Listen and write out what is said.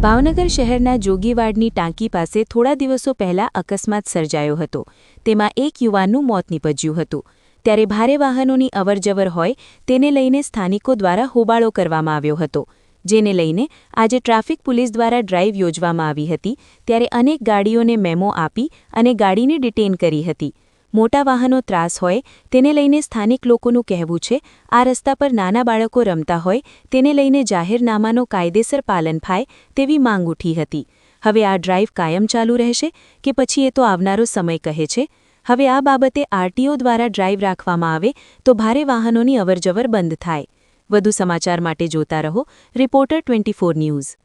ભાવનગર શહેરના જોગીવાડની ટાંકી પાસે થોડા દિવસો પહેલા અકસ્માત સર્જાયો હતો. તેમાં એક યુવાનનું મોત નીપજ્યું હતું. ત્યારે ભારે વાહનોની અવરજવર હોય તેને લઈને સ્થાનિકો દ્વારા હોબાળો કરવામાં આવ્યો હતો. જેને લઈને આજે ટ્રાફિક પોલીસ દ્વારા ડ્રાઇવ યોજવામાં આવી હતી. ત્યારે અનેક ગાડીઓને મેમો આપી અને ગાડીને ડિટેન કરી હતી. મોટા વાહનો ત્રાસ હોય, તેને લઈને સ્થાનિક લોકોનું કહેવું છે, આ રસ્તા પર નાના બાળકો રમતા હોય, તેને લઈને જાહેરનામાનો કાયદેસર પાલન થાય, તેવી માંગ ઉઠી હતી. હવે આ ડ્રાઇવ કાયમ ચાલુ રહેશે કે પછી એ તો આવનારો સમય કહે છે? હવે આ બાબતે આરટીઓ દ્વારા ડ્રાઇવ રાખવામાં આવે, તો ભારે વાહનોની અવરજવર બંધ થાય. વધુ સમાચાર માટે જોતા રહો, રિપોર્ટર ટ્વેન્ટી ન્યૂઝ.